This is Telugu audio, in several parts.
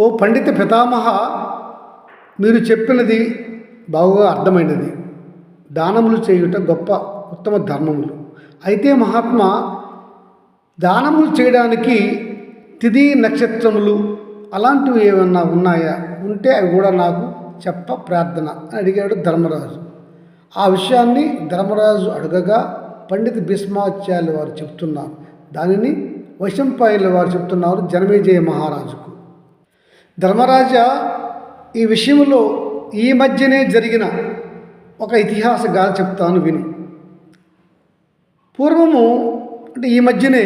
ఓ పండిత పితామహ మీరు చెప్పినది బాగుగా అర్థమైనది. దానములు చేయుట గొప్ప ఉత్తమ ధర్మములు. అయితే మహాత్మా దానములు చేయడానికి తిథి నక్షత్రములు అలాంటివి ఏమన్నా ఉన్నాయా? ఉంటే అవి కూడా నాకు చెప్ప ప్రార్థన అని అడిగాడు ధర్మరాజు. ఆ విషయాన్ని ధర్మరాజు అడగగా పండిత భీష్మాచార్యులు వారు చెప్తున్నారు. దానిని వైశంపాయనుల వారు చెప్తున్నారు జనమేజయ మహారాజు ధర్మరాజా ఈ విషయంలో ఈ మధ్యనే జరిగిన ఒక ఇతిహాస గాథ చెప్తాను విను. పూర్వము అంటే ఈ మధ్యనే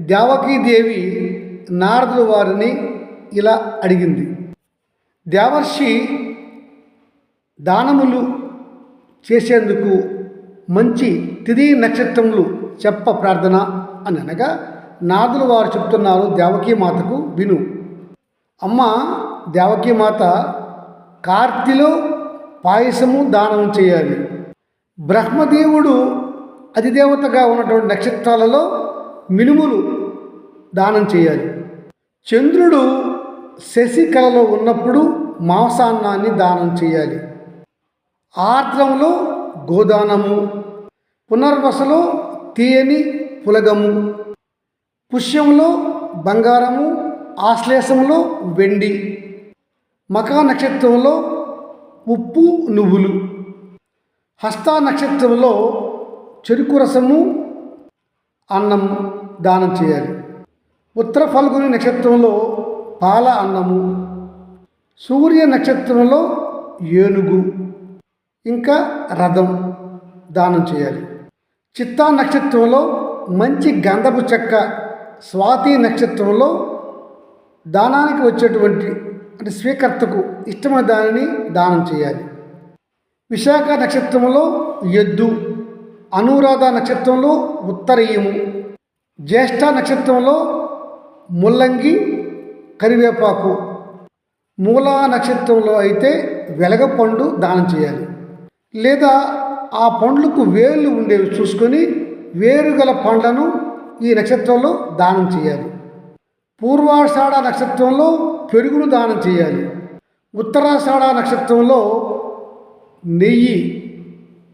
దేవకీదేవి నారదుల వారిని ఇలా అడిగింది. దేవర్షి దానములు చేసేందుకు మంచి తిథి నక్షత్రములు చెప్ప ప్రార్థన అని అనగా నారదుల వారు చెప్తున్నారు దేవకీ మాతకు విను. అమ్మ దేవకీ మాత కార్తిలో పాయసము దానం చేయాలి. బ్రహ్మదేవుడు అధిదేవతగా ఉన్నటువంటి నక్షత్రాలలో మినుములు దానం చేయాలి. చంద్రుడు శశికళలో ఉన్నప్పుడు మాంసాన్నాన్ని దానం చేయాలి. ఆర్ద్రంలో గోదానము పునర్వసలో తీయని పులగము పుష్యంలో బంగారము ఆశ్లేషంలో వెండి మకా నక్షత్రంలో ఉప్పు నువ్వులు హస్త నక్షత్రంలో చెరుకు రసము అన్నం దానం చేయాలి. ఉత్తర ఫల్గుని నక్షత్రంలో పాల అన్నము సూర్య నక్షత్రంలో ఏనుగు ఇంకా రథం దానం చేయాలి. చిత్తా నక్షత్రంలో మంచి గంధపు చెక్క స్వాతి నక్షత్రంలో దానానికి వచ్చేటువంటి అంటే స్వీకర్తకు ఇష్టమైన దానిని దానం చేయాలి. విశాఖ నక్షత్రంలో ఎద్దు అనురాధ నక్షత్రంలో ఉత్తరయము జ్యేష్ఠ నక్షత్రంలో ముల్లంగి కరివేపాకు మూలా నక్షత్రంలో అయితే వెలగపండు దానం చేయాలి. లేదా ఆ పండ్లకు వేళ్ళు ఉండేవి చూసుకొని వేరుగల పండ్లను ఈ నక్షత్రంలో దానం చేయాలి. పూర్వాషాఢ నక్షత్రంలో పెరుగును దానం చేయాలి. ఉత్తరాషాఢ నక్షత్రంలో నెయ్యి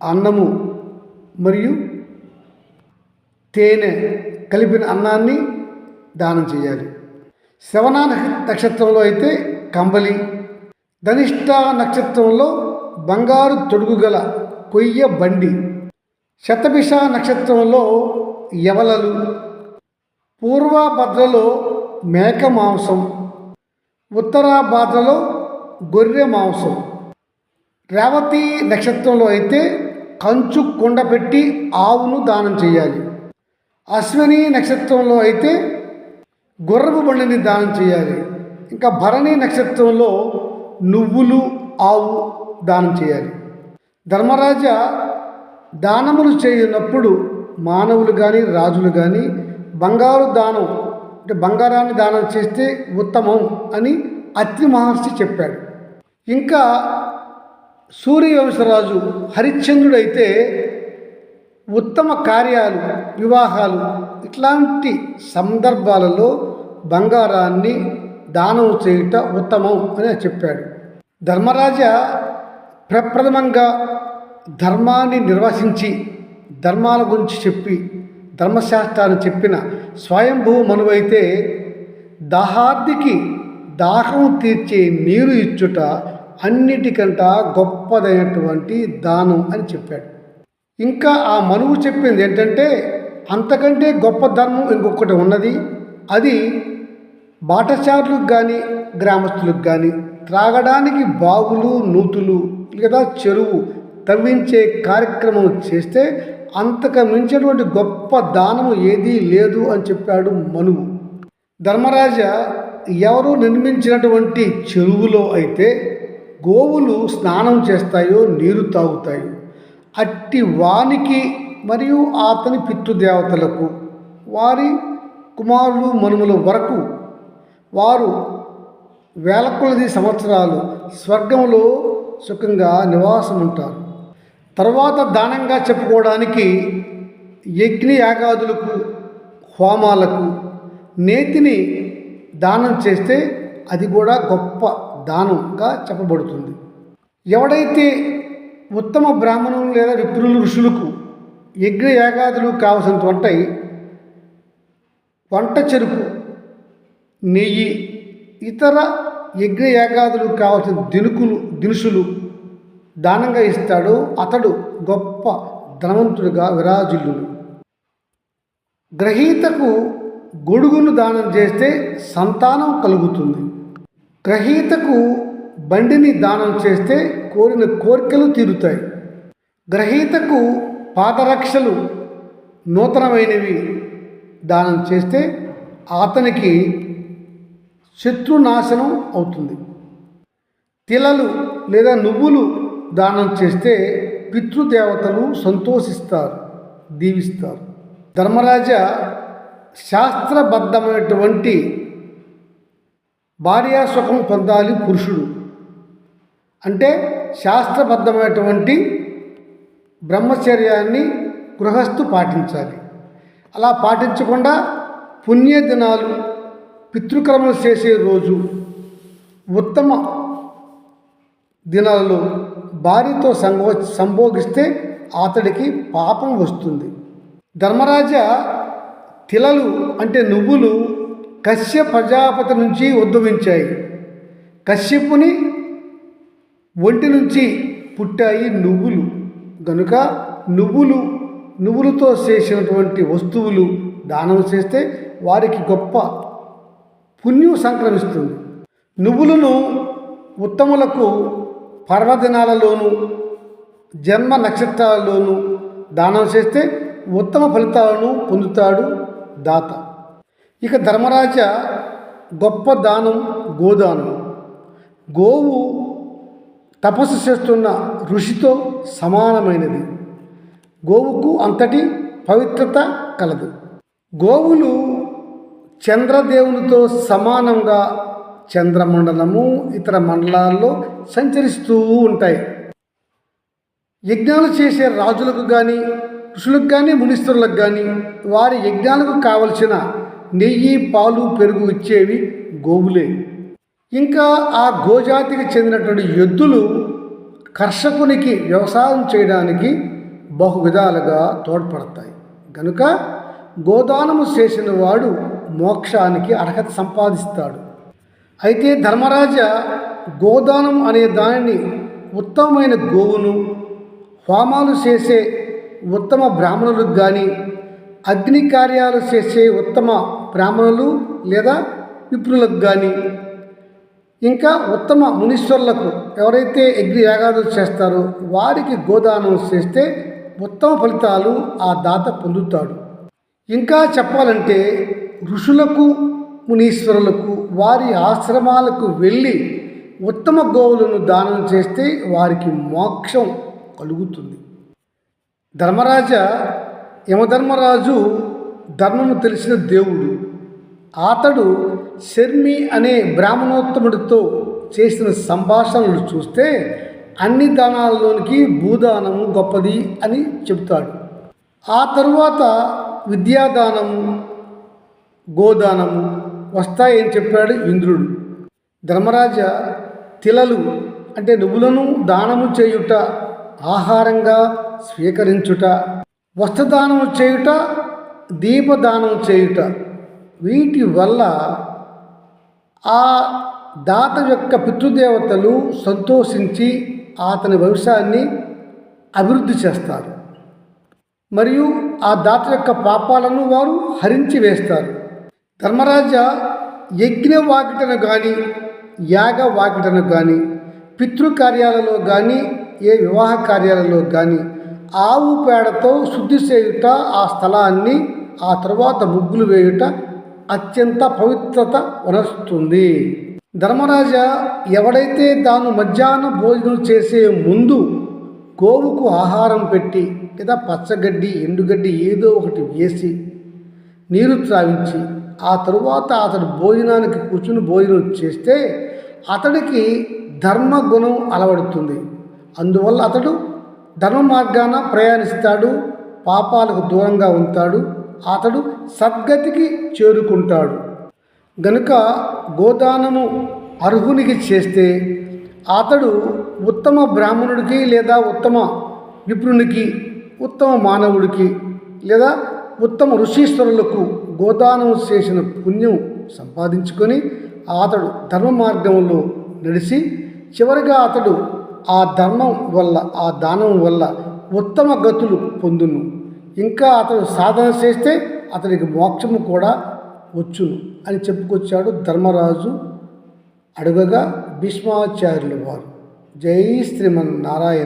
అన్నము మరియు తేనె కలిపిన అన్నాన్ని దానం చేయాలి. శవన నక్షత్రంలో అయితే కంబలి ధనిష్ట నక్షత్రంలో బంగారు తొడుగు గల కొయ్య బండి శతభిష నక్షత్రంలో యవలలు పూర్వభద్రలో మేక మాంసం ఉత్తరాభద్రలో గొర్రె మాంసం. రేవతి నక్షత్రంలో అయితే కంచు కొండ పెట్టి ఆవును దానం చేయాలి. అశ్విని నక్షత్రంలో అయితే గుర్రపు బండిని దానం చేయాలి. ఇంకా భరణి నక్షత్రంలో నువ్వులు ఆవు దానం చేయాలి. ధర్మరాజ దానములు చేయనప్పుడు మానవులు కానీ రాజులు కానీ బంగారు దానం అంటే బంగారాన్ని దానం చేస్తే ఉత్తమం అని అత్రి మహర్షి చెప్పాడు. ఇంకా సూర్యవంశరాజు హరిశ్చంద్రుడైతే ఉత్తమ కార్యాలు వివాహాలు ఇట్లాంటి సందర్భాలలో బంగారాన్ని దానం చేయుట ఉత్తమం అని చెప్పాడు. ధర్మరాజ ప్రప్రథమంగా ధర్మాన్ని నిర్వచించి ధర్మాల గురించి చెప్పి ధర్మశాస్త్రాన్ని చెప్పిన స్వయంభూ మనువైతే దాహార్దికి దాహం తీర్చే నీరు ఇచ్చుట అన్నిటికంట గొప్పదైనటువంటి దానం అని చెప్పాడు. ఇంకా ఆ మనువు చెప్పింది ఏంటంటే అంతకంటే గొప్ప ధర్మం ఇంకొకటి ఉన్నది అది బాటచారులకు కానీ గ్రామస్తులకు కానీ త్రాగడానికి బావులు నూతులు లేదా చెరువు తవ్వించే కార్యక్రమం చేస్తే అంతకు మించినటువంటి గొప్ప దానము ఏదీ లేదు అని చెప్పాడు మనువు ధర్మరాజ ఎవరు నిర్మించినటువంటి చెరువులో అయితే గోవులు స్నానం చేస్తాయో నీరు తాగుతాయో అట్టి వానికి మరియు అతని పితృదేవతలకు వారి కుమారులు మనుమల వరకు వారు వేల కొలది సంవత్సరాలు స్వర్గంలో సుఖంగా నివాసం ఉంటారు తర్వాత దానంగా చెప్పుకోవడానికి యజ్ఞ యాగాదులకు హోమాలకు నేతిని దానం చేస్తే అది కూడా గొప్ప దానంగా చెప్పబడుతుంది. ఎవడైతే ఉత్తమ బ్రాహ్మణులు లేదా విప్రులు ఋషులకు యజ్ఞ యాగాదులు కావలసినటువంటి వంట వంట చెరుకు నెయ్యి ఇతర యజ్ఞ యాగాదులు కావాల్సిన దినుకులు దినుసులు దానంగా ఇస్తాడో. అతడు గొప్ప ధనవంతుడిగా విరాజిల్లును. గ్రహీతకు గొడుగును దానం చేస్తే సంతానం కలుగుతుంది. గ్రహీతకు బండిని దానం చేస్తే కోరిన కోరికలు తీరుతాయి. గ్రహీతకు పాదరక్షలు నూతనమైనవి దానం చేస్తే అతనికి శత్రునాశనం అవుతుంది. తిలలు లేదా నువ్వులు దానం చేస్తే పితృదేవతలు సంతోషిస్తారు దీవిస్తారు. ధర్మరాజ శాస్త్రబద్ధమైనటువంటి భార్యాసుఖం పొందాలి పురుషుడు. అంటే శాస్త్రబద్ధమైనటువంటి బ్రహ్మచర్యాన్ని గృహస్థు పాటించాలి. అలా పాటించకుండా పుణ్య దినాలు పితృకర్మలు చేసే రోజు ఉత్తమ దినాలలో భార్యతో సంభో సంభోగిస్తే అతడికి పాపం వస్తుంది. ధర్మరాజ తిలలు అంటే నువ్వులు కశ్య ప్రజాపతి నుంచి ఉద్భవించాయి. కశ్యపుని ఒంటి నుంచి పుట్టాయి నువ్వులు. గనుక నువ్వులు నువ్వులతో చేసినటువంటి వస్తువులు దానం చేస్తే వారికి గొప్ప పుణ్యం సంక్రమిస్తుంది. నువ్వులను ఉత్తములకు పర్వదినాలలోనూ జన్మ నక్షత్రాలలోనూ దానం చేస్తే ఉత్తమ ఫలితాలను పొందుతాడు దాత. ఇక ధర్మరాజ గొప్ప దానం గోదానం. గోవు తపస్సు చేస్తున్న ఋషితో సమానమైనది. గోవుకు అంతటి పవిత్రత కలదు. గోవులు చంద్రదేవునితో సమానంగా చంద్రమండలము ఇతర మండలాల్లో సంచరిస్తూ ఉంటాయి. యజ్ఞాలు చేసే రాజులకు కానీ ఋషులకు కానీ మునిస్తులకు కానీ వారి యజ్ఞాలకు కావలసిన నెయ్యి పాలు పెరుగు ఇచ్చేవి గోవులే. ఇంకా ఆ గోజాతికి చెందినటువంటి ఎద్దులు కర్షకునికి వ్యవసాయం చేయడానికి బహు విధాలుగా తోడ్పడతాయి. కనుక గోదానము చేసిన వాడు మోక్షానికి అర్హత సంపాదిస్తాడు. అయితే ధర్మరాజ గోదానం అనే దానిని ఉత్తమమైన గోవును హోమాలు చేసే ఉత్తమ బ్రాహ్మణులకు కానీ అగ్ని కార్యాలు చేసే ఉత్తమ బ్రాహ్మణులు లేదా విప్రులకు కానీ ఇంకా ఉత్తమ మునీశ్వరులకు ఎవరైతే అగ్ని యాగాదులు చేస్తారో వారికి గోదానం చేస్తే ఉత్తమ ఫలితాలు ఆ దాత పొందుతాడు. ఇంకా చెప్పాలంటే ఋషులకు మునీశ్వరులకు వారి ఆశ్రమాలకు వెళ్ళి ఉత్తమ గోవులను దానం చేస్తే వారికి మోక్షం కలుగుతుంది. ధర్మరాజ యమధర్మరాజు ధర్మము తెలిసిన దేవుడు. అతడు శర్మి అనే బ్రాహ్మణోత్తముడితో చేసిన సంభాషణలు చూస్తే అన్ని దానాల్లోనికి భూదానము గొప్పది అని చెబుతాడు. ఆ తరువాత విద్యాదానము గోదానము వస్తాయని చెప్పాడు ఇంద్రుడు. ధర్మరాజ తిలలు అంటే నువ్వులను దానము చేయుట ఆహారంగా స్వీకరించుట వస్త్రదానము చేయుట దీపదానం చేయుట. వీటి వల్ల ఆ దాత యొక్క పితృదేవతలు సంతోషించి అతని భవిష్యాన్ని అభివృద్ధి చేస్తారు. మరియు ఆ దాత యొక్క పాపాలను వారు హరించి వేస్తారు. ధర్మరాజ యజ్ఞ వాకిటను కానీ యాగ వాకిటను కానీ పితృకార్యాలలో కానీ ఏ వివాహ కార్యాలలో కానీ ఆవు పేడతో శుద్ధి చేయుట ఆ స్థలాన్ని ఆ తర్వాత ముగ్గులు వేయుట అత్యంత పవిత్రత వనరుస్తుంది. ధర్మరాజ ఎవడైతే తాను మధ్యాహ్నం భోజనం చేసే ముందు గోవుకు ఆహారం పెట్టి లేదా పచ్చగడ్డి ఎండుగడ్డి ఏదో ఒకటి వేసి నీరు త్రావించి ఆ తరువాత అతడు భోజనానికి కూర్చుని భోజనం చేస్తే అతడికి ధర్మగుణం అలవడుతుంది. అందువల్ల అతడు ధర్మ మార్గాన ప్రయాణిస్తాడు పాపాలకు దూరంగా ఉంటాడు అతడు సద్గతికి చేరుకుంటాడు. గనుక గోదానము అర్హునికి చేస్తే అతడు ఉత్తమ బ్రాహ్మణుడికి లేదా ఉత్తమ విప్రునికి ఉత్తమ మానవుడికి లేదా ఉత్తమ ఋషీశ్వరులకు గోదానం చేసిన పుణ్యం సంపాదించుకొని అతడు ధర్మ మార్గంలో నడిచి చివరిగా అతడు ఆ ధర్మం వల్ల ఆ దానం వల్ల ఉత్తమ గతులు పొందును. ఇంకా అతడు సాధన చేస్తే అతనికి మోక్షము కూడా వచ్చును అని చెప్పుకొచ్చాడు ధర్మరాజు. అడుగగా భీష్మాచార్యులు వారు జై శ్రీమన్నారాయణ